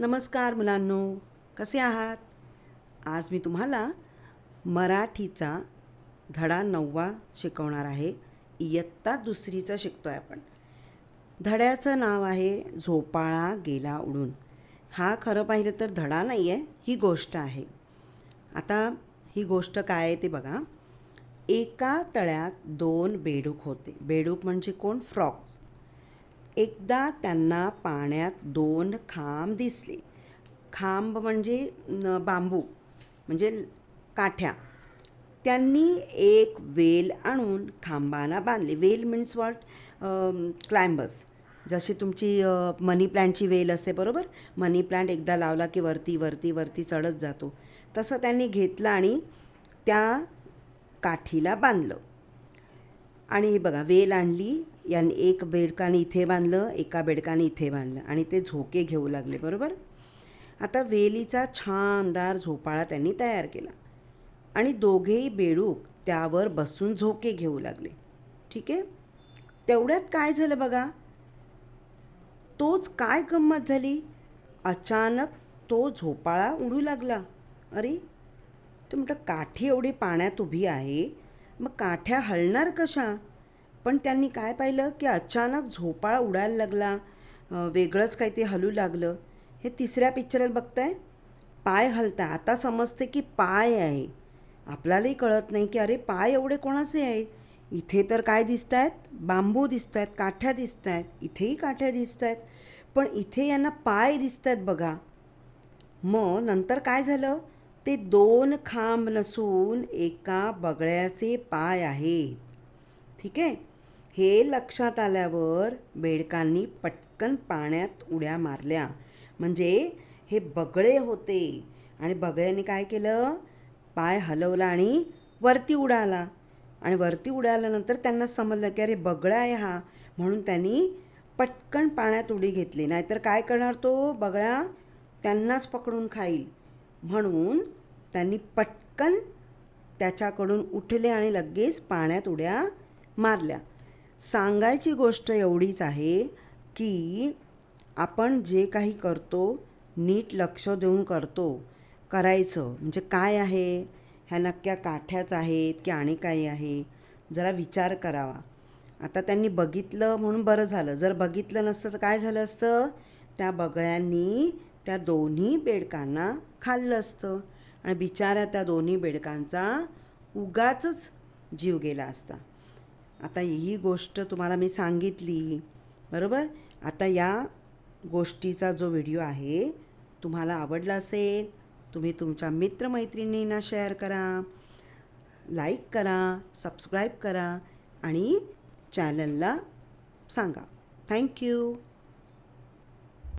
नमस्कार मुलांनो कसे आहात? आज मी तुम्हाला मराठीचा धडा नववा शिकवणार आहे. इयत्ता दुसरीचा शिकतो आहे आपण. धड्याचं नाव आहे झोपाळा गेला उडून. हा खरं पाहिलं तर धडा नाही आहे ही गोष्ट आहे. आता ही गोष्ट काय आहे ते बघा. एका तळ्यात दोन बेडूक होते. बेडूक म्हणजे कोण? फ्रॉक्स. एकदा त्यांना पाण्यात दोन खांब दिसले. खांब म्हणजे बांबू म्हणजे काठ्या. त्यांनी एक वेल आणून खांबाना बांधले. वेल मीन्स वॉट क्लायंबर्स जशी तुमची मनी प्लॅन्टची वेल असते बरोबर? मनी प्लॅन्ट एकदा लावला की वरती वरती वरती चढत जातो. तसं त्यांनी घेतलं आणि त्या काठीला बांधलं. आणि हे बघा वेल आणली यांनी एक बेडकाने इथे बांधलं एका बेडकाने इथे बांधलं आणि ते झोके घेऊ लागले बरोबर? आता वेलीचा छानदार झोपाळा त्यांनी तयार केला आणि दोघेही बेडूक त्यावर बसून झोके घेऊ लागले. ठीक आहे? तेवढ्यात काय झालं बघा? तोच काय गंमत झाली? अचानक तो झोपाळा उडू लागला. अरे तो म्हटलं काठी एवढी पाण्यात उभी आहे मग काठ्या हलणार कशा? पण त्यांनी काय पाहिलं की अचानक झोपाळा उडायला लागला. वेगळंच काही ते हलू लागलं. हे तिसऱ्या पिक्चरात बघताय? पाय हलता आता समजते की पाय आहे. आपल्यालाही कळत नाही की अरे पाय एवढे कोणाचे आहे? इथे तर काय दिसत आहेत बांबू दिसत आहेत काठ्या दिसत आहेत इथेही काठ्या दिसत आहेत पण इथे यांना पाय दिसत आहेत बघा. मग नंतर काय झालं? ते दोन खांब नसून एका बगळ्याचे पाय आहेत. ठीक आहे? हे लक्षात आल्यावर बेडकांनी पटकन पाण्यात उड्या मारल्या. म्हणजे हे बगळे होते. आणि बगळ्याने काय केलं? पाय हलवला आणि वरती उडाला. आणि वरती उडाल्यानंतर त्यांना समजलं की अरे बगळा आहे हा. म्हणून त्यांनी पटकन पाण्यात उडी घेतली. नाहीतर काय करणार तो? बगळा त्यांनाच पकडून खाईल. म्हणून त्यांनी पटकन त्याच्याकडून उठले आणि लगेच पाण्यात उड्या मारल्या. सांगायची गोष्ट एवढीच आहे की आपण जे काही करतो नीट लक्ष देऊन करतो करायचं. म्हणजे काय आहे? ह्या नक्क्या काठ्याच आहेत की आणि काही आहे? जरा विचार करावा. आता त्यांनी बघितलं म्हणून बरं झालं. जर बघितलं नसतं तर काय झालं असतं? त्या बगळ्यांनी त्या दोन्ही बेडकांना खाल्लं असतं. आणि बिचाऱ्या त्या दोन्ही बेडकांचा उगाचच जीव गेला असता. आता ही गोष्ट तुम्हाला मी सांगितली बरोबर? आता या गोष्टीचा जो व्हिडिओ आहे तुम्हाला आवडला असेल तुम्ही तुमच्या मित्रमैत्रिणींना शेअर करा लाईक करा सबस्क्राईब करा आणि चॅनलला सांगा. थँक्यू.